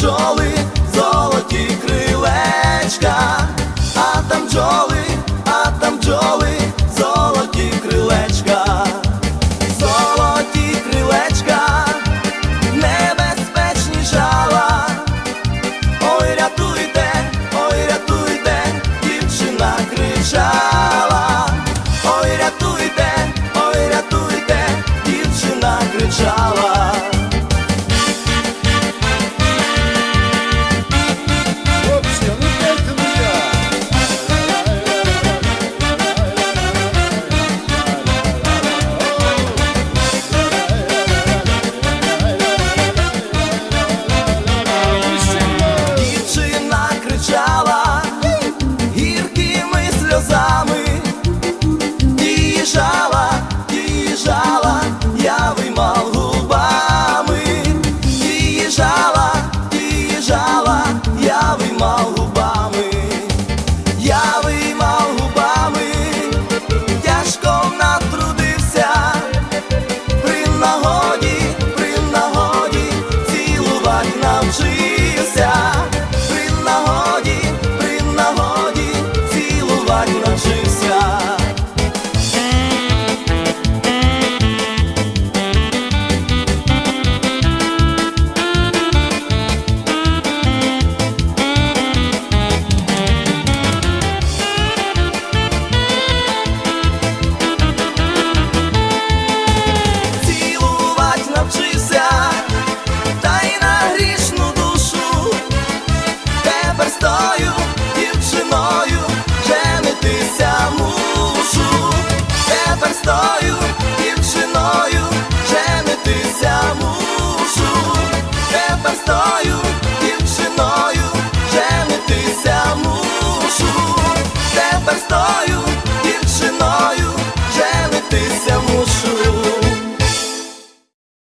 бджоли, золоті крилечка, а там бджоли, saw you